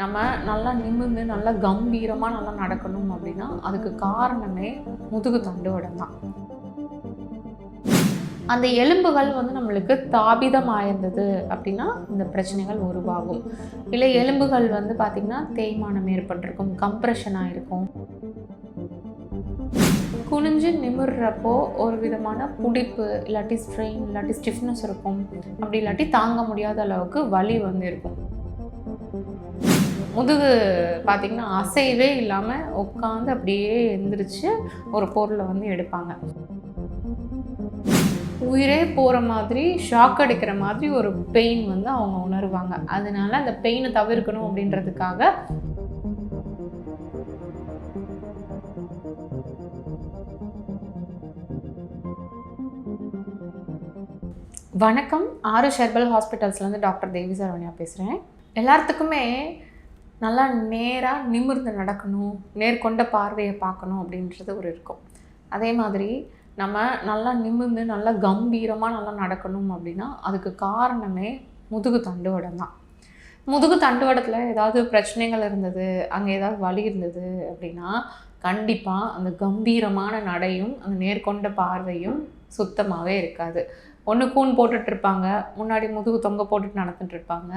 நம்ம நல்லா நிமிர்ந்து நல்லா கம்பீரமாக நல்லா நடக்கணும் அப்படின்னா அதுக்கு காரணமே முதுகு தண்டுவடம் தான். அந்த எலும்புகள் வந்து நம்மளுக்கு தாபிதமாயிருந்தது அப்படின்னா இந்த பிரச்சனைகள் உருவாகும். இல்லை எலும்புகள் வந்து பார்த்திங்கன்னா தேய்மானம் ஏற்பட்டிருக்கும் கம்ப்ரெஷன் ஆகிருக்கும் குனிஞ்சு நிமிர்றப்போ ஒரு விதமான புடிப்பு இல்லாட்டி ஸ்ட்ரெயின் இல்லாட்டி ஸ்டிஃப்னஸ் இருக்கும். அப்படி இல்லாட்டி தாங்க முடியாத அளவுக்கு வலி வந்து இருக்கும். முதுகு பார்த்திங்கன்னா அசைவே இல்லாமல் உட்காந்து அப்படியே எந்திரிச்சு ஒரு பொருளை வந்து எடுப்பாங்க. உயிரே போகிற மாதிரி ஷாக் அடிக்கிற மாதிரி ஒரு பெயின் வந்து அவங்க உணருவாங்க. அதனால அந்த பெயினை தவிர்க்கணும் அப்படின்றதுக்காக வணக்கம். ஆறு ஷெர்பல் ஹாஸ்பிட்டல்ஸ்லேருந்து டாக்டர் தேவி சரவணியா பேசுகிறேன் எல்லாத்துக்குமே நல்லா நேராக நிமிர்ந்து நடக்கணும் நேர்கொண்ட பார்வையை பார்க்கணும் அப்படின்றது ஒரு இருக்கும். அதே மாதிரி நம்ம நல்லா நிமிர்ந்து நல்லா கம்பீரமாக நல்லா நடக்கணும் அப்படின்னா அதுக்கு காரணமே முதுகு தண்டுவடம் தான். முதுகு தண்டுவடத்தில் ஏதாவது பிரச்சனைகள் இருந்தது அங்கே ஏதாவது வலி இருந்தது அப்படின்னா கண்டிப்பாக அந்த கம்பீரமான நடையும் அந்த நேர்கொண்ட பார்வையும் சுத்தமாகவே இருக்காது. ஒன்று கூன் போட்டுட்டு இருப்பாங்க முன்னாடி முதுகு தொங்க போட்டுட்டு நடந்துட்டு இருப்பாங்க.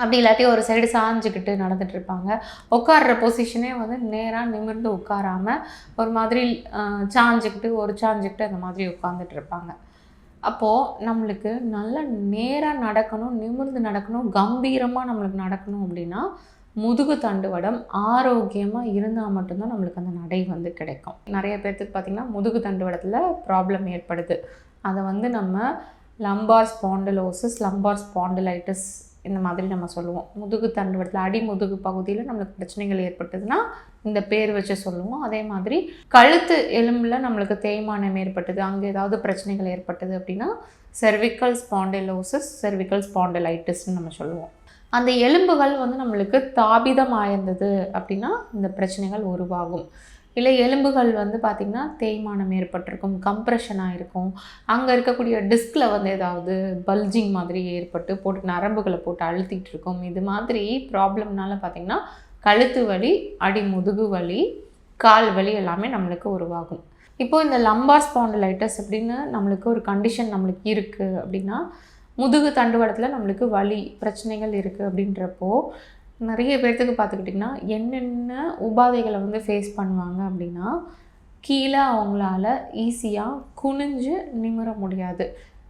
அப்படி இல்லாட்டி ஒரு சைடு சாஞ்சுக்கிட்டு நடந்துட்டு இருப்பாங்க. உட்கார்ற பொசிஷனே வந்து நேராக நிமிர்ந்து உட்காராமல் ஒரு மாதிரி சாஞ்சுக்கிட்டு ஒரு சாஞ்சுக்கிட்டு அந்த மாதிரி உட்காந்துட்டு இருப்பாங்க. அப்போது நம்மளுக்கு நல்லா நேராக நடக்கணும் நிமிர்ந்து நடக்கணும் கம்பீரமாக நம்மளுக்கு நடக்கணும் அப்படின்னா முதுகு தண்டுவடம் ஆரோக்கியமாக இருந்தால் மட்டும்தான் நம்மளுக்கு அந்த நடை வந்து கிடைக்கும். நிறைய பேர்த்துக்கு பார்த்திங்கன்னா முதுகு தண்டுவடத்தில் ப்ராப்ளம் ஏற்படுது. அதை வந்து நம்ம லம்பார் ஸ்பாண்டலோசிஸ் லம்பார் ஸ்பாண்டலைட்டிஸ் இந்த மாதிரி நம்ம சொல்லுவோம். முதுகு தண்டுவடத்தில் அடி முதுகு பகுதியில் நம்மளுக்கு பிரச்சனைகள் ஏற்பட்டதுன்னா இந்த பேர் வச்சு சொல்லுவோம். அதே மாதிரி கழுத்து எலும்பில் நம்மளுக்கு தேய்மானம் ஏற்பட்டது அங்கே ஏதாவது பிரச்சனைகள் ஏற்பட்டது அப்படின்னா செர்விக்கல் ஸ்பாண்டலோசிஸ் செர்விக்கல் ஸ்பாண்டலைட்டிஸ்னு நம்ம சொல்லுவோம். அந்த எலும்புகள் வந்து நம்மளுக்கு தாபிதமாயிருந்தது அப்படின்னா இந்த பிரச்சனைகள் உருவாகும். இல்லை எலும்புகள் வந்து பார்த்திங்கன்னா தேய்மானம் ஏற்பட்டிருக்கும் கம்ப்ரெஷன் ஆகிருக்கும் அங்கே இருக்கக்கூடிய டிஸ்கில் வந்து ஏதாவது பல்ஜிங் மாதிரி ஏற்பட்டு போட்டு நரம்புகளை போட்டு அழுத்திட்டு இருக்கும். இது மாதிரி ப்ராப்ளம்னால பார்த்திங்கன்னா கழுத்து வலி அடி முதுகு வலி கால் வலி எல்லாமே நம்மளுக்கு உருவாகும். இப்போது இந்த லம்பார் ஸ்பாண்டலைட்டஸ் அப்படின்னு நம்மளுக்கு ஒரு கண்டிஷன் நம்மளுக்கு இருக்குது அப்படின்னா முதுகு தண்டுவடத்தில் நம்மளுக்கு வலி பிரச்சனைகள் இருக்குது அப்படின்றப்போ நிறைய பேர்த்துக்கு பார்த்துக்கிட்டிங்கன்னா என்னென்ன உபாதைகளை வந்து ஃபேஸ் பண்ணுவாங்க அப்படின்னா கீழே அவங்களால ஈஸியாக குனிஞ்சு நிமிர முடியாது.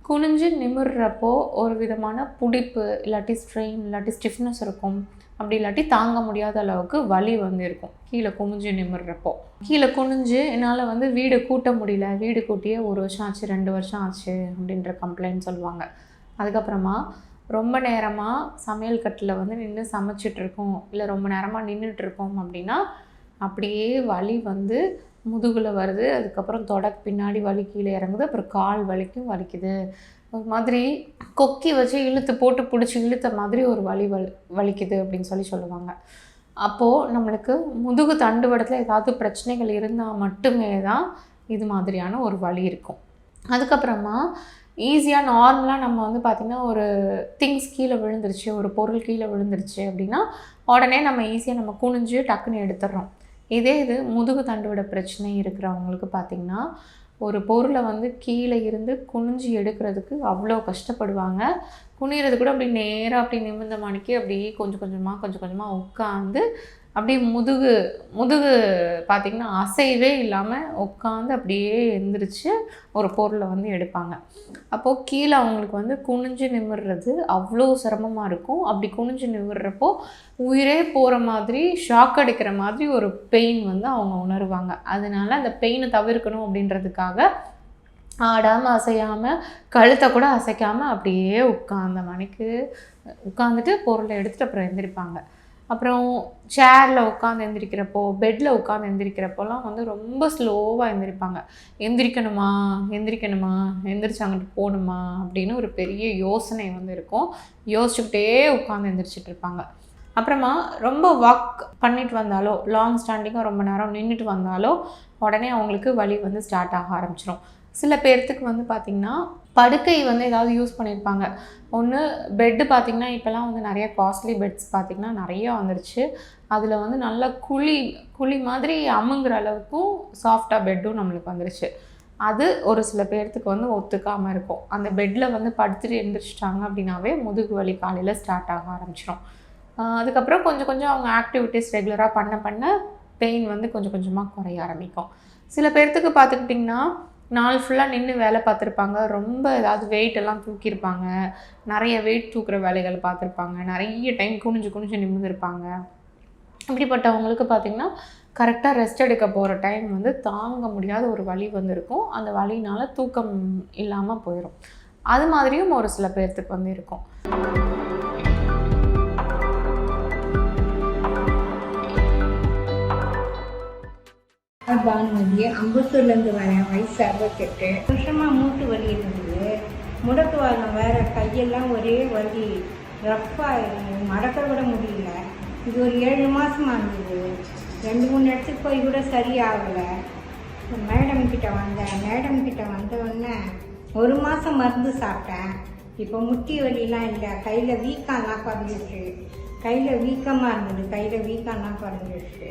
குனிஞ்சு நிமிர்றப்போ ஒரு விதமான புடிப்பு இல்லாட்டி ஸ்ட்ரெயின் இல்லாட்டி ஸ்டிஃப்னஸ் இருக்கும். அப்படி இல்லாட்டி தாங்க முடியாத அளவுக்கு வலி வந்து இருக்கும் கீழே குனிஞ்சு நிமிர்றப்போ. கீழே குனிஞ்சு என்னால் வந்து வீடு கூட்ட முடியல வீடு கூட்டியே ஒரு வருஷம் ஆச்சு ரெண்டு வருஷம் ஆச்சு அப்படின்ற கம்ப்ளைண்ட் சொல்லுவாங்க. அதுக்கப்புறமா ரொம்ப நேரமாக சமையல் கட்டில் வந்து நின்று சமைச்சிட்ருக்கோம். இல்லை ரொம்ப நேரமாக நின்றுட்டுருக்கோம் அப்படின்னா அப்படியே வலி வந்து முதுகில் வருது. அதுக்கப்புறம் தொடக்கு பின்னாடி வலி கீழே இறங்குது. அப்புறம் கால் வலிக்கும் வலிக்குது. ஒரு மாதிரி கொக்கி வச்சு இழுத்து போட்டு பிடிச்சி இழுத்த மாதிரி ஒரு வலி வலி வலிக்குது அப்படின்னு சொல்லி சொல்லுவாங்க. அப்போது நம்மளுக்கு முதுகு தண்டுவடத்தில் ஏதாவது பிரச்சனைகள் இருந்தால் மட்டுமே தான் இது மாதிரியான ஒரு வலி இருக்கும். அதுக்கப்புறமா ஈஸியாக நார்மலாக நம்ம வந்து பார்த்திங்கன்னா ஒரு திங்ஸ் கீழே விழுந்துருச்சு ஒரு பொருள் கீழே விழுந்துருச்சு அப்படின்னா உடனே நம்ம ஈஸியாக நம்ம குனிஞ்சு டக்குன்னு எடுத்துடுறோம். இதே இது முதுகு தண்டுவிட பிரச்சனை இருக்கிறவங்களுக்கு பார்த்திங்கன்னா ஒரு பொருளை வந்து கீழே இருந்து குனிஞ்சு எடுக்கிறதுக்கு அவ்வளோ கஷ்டப்படுவாங்க. குனிறது கூட அப்படி நேராக அப்படி நிமிர்ந்த மணிக்கு அப்படியே கொஞ்சம் கொஞ்சமாக கொஞ்சம் கொஞ்சமாக உட்காந்து அப்படியே முதுகு முதுகு பார்த்திங்கன்னா அசைவே இல்லாமல் உட்காந்து அப்படியே எந்திரிச்சு ஒரு பொருளை வந்து எடுப்பாங்க. அப்போது கீழே அவங்களுக்கு வந்து குனிஞ்சு நிமிடுறது அவ்வளோ சிரமமாக இருக்கும். அப்படி குனிஞ்சு நிமிடுறப்போ உயிரே போகிற மாதிரி ஷாக் அடிக்கிற மாதிரி ஒரு பெயின் வந்து அவங்க உணருவாங்க. அதனால அந்த பெயினை தவிர்க்கணும் அப்படின்றதுக்காக ஆடாமல் அசையாமல் கழுத்தை கூட அசைக்காமல் அப்படியே உட்காந்த மணிக்கு உட்காந்துட்டு பொருளை எடுத்துகிட்டு அப்புறம் எந்திரிப்பாங்க. அப்புறம் சேரில் உட்காந்து எந்திரிக்கிறப்போ பெட்டில் உட்காந்து எந்திரிக்கிறப்போலாம் வந்து ரொம்ப ஸ்லோவாக எந்திரிப்பாங்க. எந்திரிக்கணுமா? எந்திரிக்கணுமா? எந்திரிச்சு அங்கிட்டு போகணுமா? அப்படின்னு ஒரு பெரிய யோசனை வந்து இருக்கும். யோசிச்சுக்கிட்டே உட்காந்து எந்திரிச்சிட்டு இருப்பாங்க. அப்புறமா ரொம்ப வாக் பண்ணிட்டு வந்தாலோ லாங் ஸ்டாண்டிங்காக ரொம்ப நேரம் நின்றுட்டு வந்தாலோ உடனே அவங்களுக்கு வலி வந்து ஸ்டார்ட் ஆக ஆரம்பிச்சிடும் சில பேர்த்துக்கு வந்து பார்த்திங்கன்னா படுக்கை வந்து ஏதாவது யூஸ் பண்ணியிருப்பாங்க ஒன்று பெட்டு பார்த்திங்கன்னா இப்போலாம் வந்து நிறைய காஸ்ட்லி பெட்ஸ் பார்த்திங்கன்னா நிறைய வந்துருச்சு. அதில் வந்து நல்லா குழி குழி மாதிரி அமுங்குற அளவுக்கும் சாஃப்டாக பெட்டும் நம்மளுக்கு வந்துருச்சு. அது ஒரு சில பேர்த்துக்கு வந்து ஒத்துக்காமல் இருக்கும். அந்த பெட்டில் வந்து படுத்துட்டு எழுந்திரிச்சிட்டாங்க அப்படின்னாவே முதுகு வலி காலையில் ஸ்டார்ட் ஆக ஆரம்பிச்சிடும் அதுக்கப்புறம் கொஞ்சம் கொஞ்சம் அவங்க ஆக்டிவிட்டீஸ் ரெகுலராக பண்ண பண்ண பெயின் வந்து கொஞ்சம் கொஞ்சமாக குறைய ஆரம்பிக்கும். சில பேர்த்துக்கு பார்த்துக்கிட்டிங்கன்னா நாள் ஃபுல்லாக நின்று வேலை பார்த்துருப்பாங்க. ரொம்ப ஏதாவது வெயிட் எல்லாம் தூக்கியிருப்பாங்க. நிறைய வெயிட் தூக்குற வேலைகள் பார்த்துருப்பாங்க. நிறைய டைம் குனிஞ்சு குனிஞ்சு நிமிர்ந்துருப்பாங்க. இப்படிப்பட்டவங்களுக்கு பார்த்திங்கன்னா கரெக்டாக ரெஸ்ட் எடுக்க போகிற டைம் வந்து தாங்க முடியாத ஒரு வலி வந்திருக்கும். அந்த வலினால தூக்கம் இல்லாமல் போயிடும் அது மாதிரியும் ஒரு சில பேர்த்துக்கு வந்து இருக்கும். பானுமதி அம்பத்தூர்லேருந்து வரேன் வயசு அறுபத்தெட்டு வருஷமாக மூட்டு வலி இருந்தது முடக்கு வாரம் வேற கையெல்லாம் ஒரே வலி. ரஃப்பாக மடக்க விட முடியல. இது ஒரு ஏழு மாதமாக இருந்தது. ரெண்டு மூணு இடத்துக்கு போய் கூட சரியாகலை. மேடம் கிட்ட வந்தேன் மேடம் கிட்ட வந்தவுடனே ஒரு மாதம் மருந்து சாப்பிட்டேன். இப்போ முட்டி வலிலாம் இல்லை. கையில் வீக்கம்லாம் குறைஞ்சிருச்சு கையில் வீக்கமாக இருந்தது. கையில் வீக்கம்லாம் குறைஞ்சிருச்சு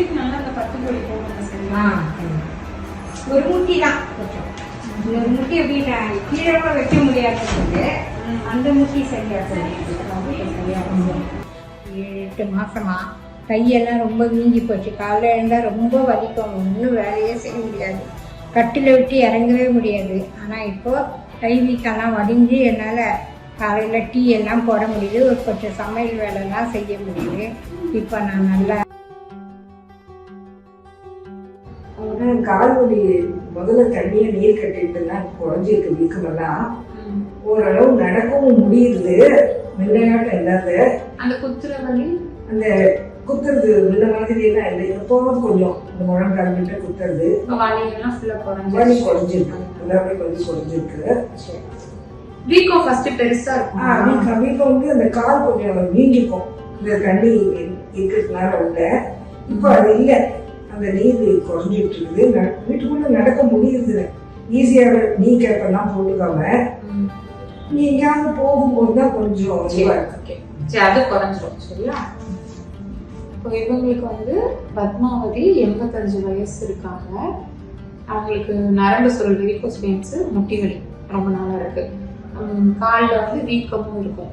குட்டிக்கு நல்லா அந்த பத்து கோடி போடுங்க சரியா ஒரு முட்டி தான். ஒரு முட்டி எப்படி நான் கீழே கூட வைக்க முடியாதது அந்த முட்டி சரியா. ஏழு எட்டு மாசமா கையெல்லாம் ரொம்ப வீங்கி போச்சு. காலைல எழுந்தால் ரொம்ப வலிக்கும். ஒன்றும் வேலையே செய்ய முடியாது. கட்டில விட்டு இறங்கவே முடியாது. ஆனால் இப்போ கை வீக்கெல்லாம் வடிஞ்சு என்னால் காலையில் டீ எல்லாம் போட முடியுது. ஒரு கொஞ்சம் சமையல் வேலைலாம் செய்ய முடியுது. இப்போ நான் நல்லா ஆனா கால் வலி முதல்ல தண்ணிய நீர் கட்டிட்டுலாம் குறைஞ்சிருக்கு வீக்கமெல்லாம் ஓரளவு நடக்கவும் முடியுது. முன்னையாட்டம் இல்லாத அந்த குத்துற வலி? அந்த குத்துறது முன்ன மாதிரி எல்லாம் இல்லை. எப்போவும் கொஞ்சம் இந்த முழங்கால் கிட்ட குத்துறது. வலி குறைஞ்சிருக்கு. எல்லாமே கொஞ்சம் குறைஞ்சிருக்கு. வீக்கம் ஃபர்ஸ்ட் பெருசா இருக்கும்? வீக்கம் வீக்கம் வந்து அந்த கால் கொஞ்சம் வீங்கிக்கும் இந்த தண்ணி இருக்கிறதுனால உள்ள. இப்போ அது இல்லை. அந்த நீர் குறைஞ்சிட்டு இருக்குது. வீட்டுக்குள்ள நடக்க முடியுது. ஈஸியாக நீ கேப்பெல்லாம் போட்டுக்காம. நீ எங்கேயாவது போகும்போது தான் கொஞ்சம் இதுவா இருக்கு. ஓகே சரி அது குறைஞ்சிரும் சரியா? இப்போ இவங்களுக்கு வந்து பத்மாவதி எண்பத்தஞ்சு வயசு இருக்காங்க. அவங்களுக்கு நரம்பு சுருள் வெரிகோஸ் வெயின்ஸு முட்டி வலி ரொம்ப நாளாக இருக்கு. காலில் வந்து வீக்கமும் இருக்கும்.